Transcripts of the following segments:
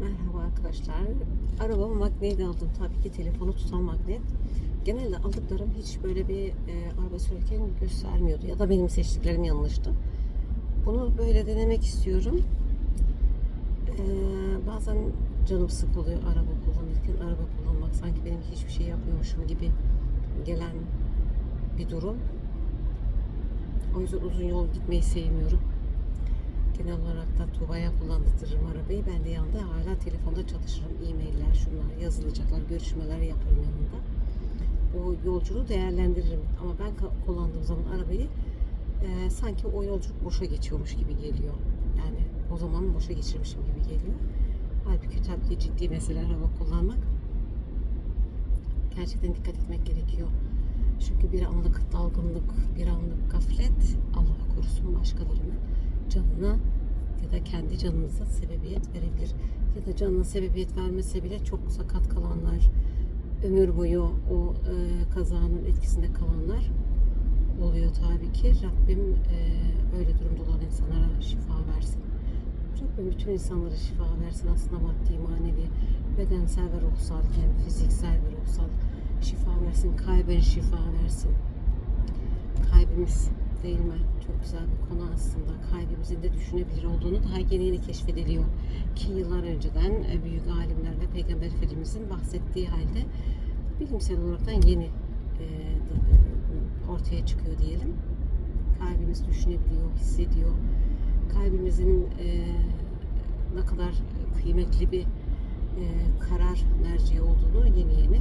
Merhaba arkadaşlar. Arabama magnet aldım. Tabii ki telefonu tutan magnet. Genelde aldıklarım hiç böyle bir e, araba sürerken göstermiyordu. Ya da benim seçtiklerim yanlıştı. Bunu böyle denemek istiyorum. E, bazen canım sıkılıyor araba kullanırken. Araba kullanmak sanki benim hiçbir şey yapmıyormuşum gibi gelen bir durum. O yüzden uzun yol gitmeyi sevmiyorum. Genel olarak da Tuğba'ya kullandırırım arabayı. Ben de yanında hala telefonda çalışırım. E-mailler, şunlar, yazılacaklar, görüşmeler yaparım yanında. O yolculuğu değerlendiririm. Ama ben kullandığım zaman arabayı e, sanki o yolculuk boşa geçiyormuş gibi geliyor. Yani o zaman boşa geçirmişim gibi geliyor. Halbuki tabii ki ciddi mesele araba kullanmak. Gerçekten dikkat etmek gerekiyor. Çünkü bir anlık dalgınlık, bir anlık gaflet Allah korusun başkalarının canına ya da kendi canınıza sebebiyet verebilir. Ya da canına sebebiyet vermese bile çok sakat kalanlar, ömür boyu o e, kazanın etkisinde kalanlar oluyor tabii ki. Rabbim e, öyle durumda olan insanlara şifa versin. Rabbim bütün insanlara şifa versin aslında maddi, manevi, bedensel ve ruhsal, hem fiziksel ve ruhsal şifa versin, kalben şifa versin. Kalbimiz değil mi? Çok güzel bir konu aslında. Kalbimizin de düşünebilir olduğunu daha yeni yeni keşfediliyor. Ki yıllar önceden e, büyük alimler ve Peygamber Efendimizin bahsettiği halde bilimsel olarak yeni e, e, ortaya çıkıyor diyelim. Kalbimiz düşünebiliyor, hissediyor. Kalbimizin ne kadar kıymetli bir karar merci olduğunu yeni yeni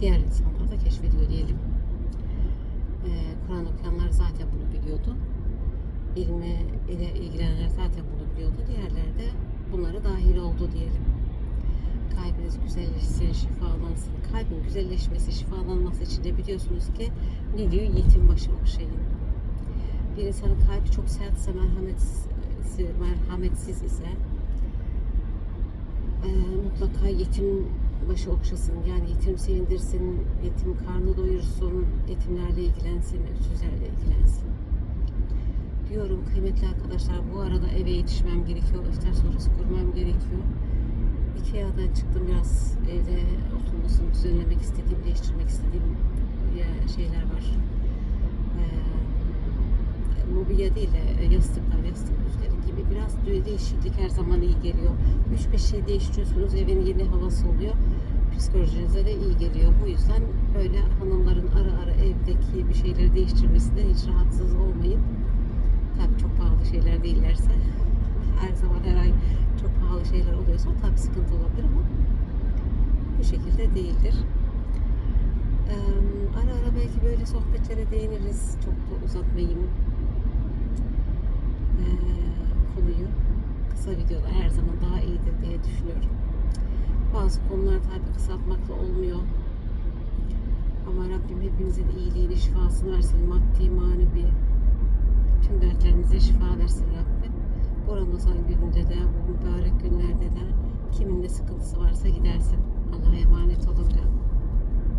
diğer insanlar da keşfediyor diyelim. Ee, Kur'an okuyanlar zaten bunu biliyordu. İlmi ile ilgilenenler zaten bunu biliyordu. Diğerleri de bunlara dahil oldu diyelim. Kalbiniz güzelleşsin, şifalansın. Kalbin güzelleşmesi, şifalanması için de biliyorsunuz ki ne diyor? Yetim başı okşayın. Bir insanın kalbi çok sertse, merhametsiz, merhametsiz ise e, mutlaka yetim başı okşasın. Yani yetim sevindirsin, yetim karnı doyursun, yetimlerle ilgilensin, öksüzlerle ilgilensin. Diyorum kıymetli arkadaşlar bu arada eve yetişmem gerekiyor. İftar sonrası kurmam gerekiyor. Ikea'dan çıktım biraz evde oturmasını düzenlemek istediğim, değiştirmek istediğim ya- şeyler var. Ee, mobilya değil de e, yastıklar, yastık üzeri gibi biraz değişiklik her zaman iyi geliyor. 3-5 şey değiştiriyorsunuz, evin yeni havası oluyor. Psikolojinize de iyi geliyor. Bu yüzden böyle hanımların ara ara evdeki bir şeyleri değiştirmesinden hiç rahatsız olmayın. Tabii çok pahalı şeyler değillerse her zaman her ay çok pahalı şeyler oluyorsa tabii sıkıntı olabilir ama bu şekilde değildir. Ee, ara ara belki böyle sohbetlere değiniriz. Çok da uzatmayayım ee, konuyu. Kısa videoda her zaman daha iyidir diye. Bazı konular tabii kısaltmakla olmuyor. Ama Rabbim hepinizin iyiliğini, şifasını versin. Maddi, manevi tüm dertlerinize şifa versin Rabbim. Bu Ramazan gününde de, bu mübarek günlerde de kimin de sıkıntısı varsa gidersin. Allah'a emanet olun Rabbim.